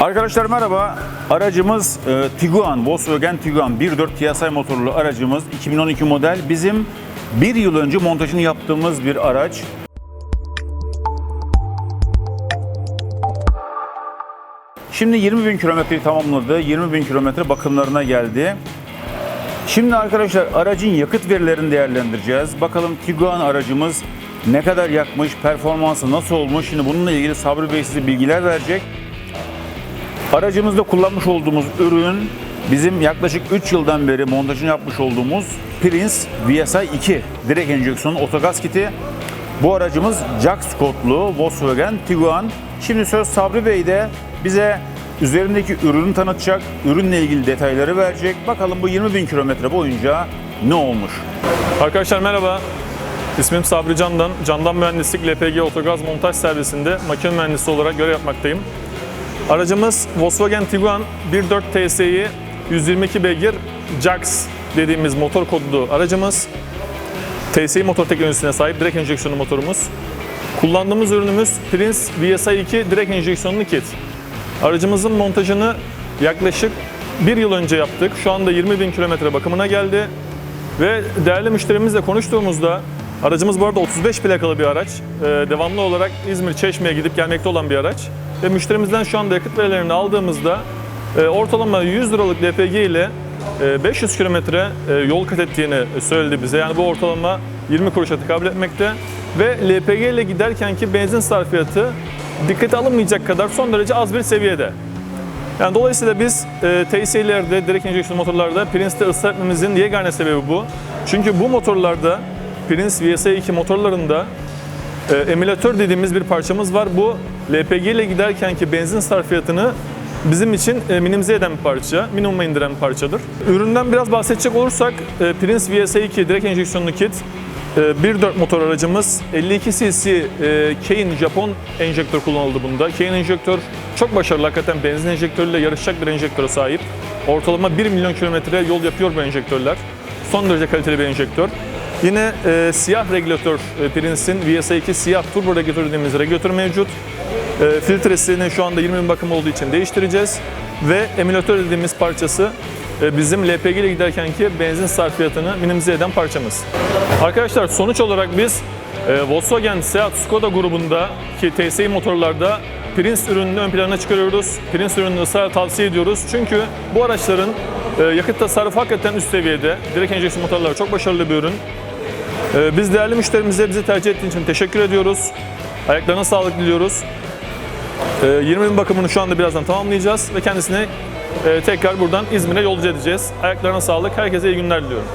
Arkadaşlar merhaba. Aracımız e, Tiguan, Volkswagen Tiguan 1.4 TSI motorlu aracımız 2012 model. Bizim bir yıl önce montajını yaptığımız bir araç. Şimdi 20 bin kilometreyi tamamladı. 20 bin kilometre bakımlarına geldi. Şimdi arkadaşlar aracın yakıt verilerini değerlendireceğiz. Bakalım Tiguan aracımız ne kadar yakmış, performansı nasıl olmuş? Şimdi bununla ilgili Sabri Bey size bilgiler verecek. Aracımızda kullanmış olduğumuz ürün bizim yaklaşık 3 yıldan beri montajını yapmış olduğumuz Prince VSI 2 direkt enjeksiyon otogaz kiti. Bu aracımız Jack Scott'lu Volkswagen Tiguan. Şimdi söz Sabri Bey de bize üzerindeki ürünü tanıtacak, ürünle ilgili detayları verecek. Bakalım bu 20 bin kilometre boyunca ne olmuş? Arkadaşlar merhaba. İsmim Sabri Candan. Candan Mühendislik LPG Otogaz Montaj Servisinde makine mühendisi olarak görev yapmaktayım. Aracımız Volkswagen Tiguan 1.4 TSI 122 beygir JAX dediğimiz motor kodlu aracımız. TSI motor teknolojisine sahip direkt enjeksiyonlu motorumuz. Kullandığımız ürünümüz Prince VSI 2 direkt enjeksiyonlu kit. Aracımızın montajını yaklaşık bir yıl önce yaptık. Şu anda 20 bin kilometre bakımına geldi. Ve değerli müşterimizle konuştuğumuzda aracımız bu arada 35 plakalı bir araç. Ee, devamlı olarak İzmir Çeşme'ye gidip gelmekte olan bir araç. Ve müşterimizden şu anda yakıt verilerini aldığımızda e, ortalama 100 liralık LPG ile e, 500 kilometre e, yol kat ettiğini söyledi bize. Yani bu ortalama 20 kuruşa tekabül etmekte. Ve LPG ile giderkenki benzin sarfiyatı dikkate alınmayacak kadar son derece az bir seviyede. Yani dolayısıyla biz e, TSI'lerde, direkt enjeksiyon motorlarda Prince'de ısrar etmemizin yegane sebebi bu. Çünkü bu motorlarda, Prince VSI2 motorlarında e, emülatör dediğimiz bir parçamız var. Bu LPG ile giderkenki benzin sarfiyatını bizim için e, minimize eden bir parça, minimuma indiren bir parçadır. Üründen biraz bahsedecek olursak e, Prince VSI2 direkt enjeksiyonlu kit e, 1.4 motor aracımız 52 cc e, Kane Japon enjektör kullanıldı bunda. Kane enjektör çok başarılı hakikaten benzin enjektörüyle yarışacak bir enjektöre sahip. Ortalama 1 milyon kilometre yol yapıyor bu enjektörler. Son derece kaliteli bir enjektör. Yine e, siyah regülatör e, Prince'in VSI2 siyah turbo regülatör dediğimiz regülatör mevcut. E, filtresini şu anda 20 bin bakım olduğu için değiştireceğiz. Ve emülatör dediğimiz parçası e, bizim LPG ile giderkenki benzin sarfiyatını minimize eden parçamız. Arkadaşlar sonuç olarak biz e, Volkswagen, Seat, Skoda grubunda ki TSI motorlarda Prince ürününü ön plana çıkarıyoruz. Prince ürününü ısrarla tavsiye ediyoruz. Çünkü bu araçların e, yakıt tasarrufu hakikaten üst seviyede. Direkt enjeksiyon motorları çok başarılı bir ürün. E, Biz değerli müşterimize bizi tercih ettiği için teşekkür ediyoruz. Ayaklarına sağlık diliyoruz. E, 20 bin bakımını şu anda birazdan tamamlayacağız ve kendisine e, tekrar buradan İzmir'e yolcu edeceğiz. Ayaklarına sağlık. Herkese iyi günler diliyorum.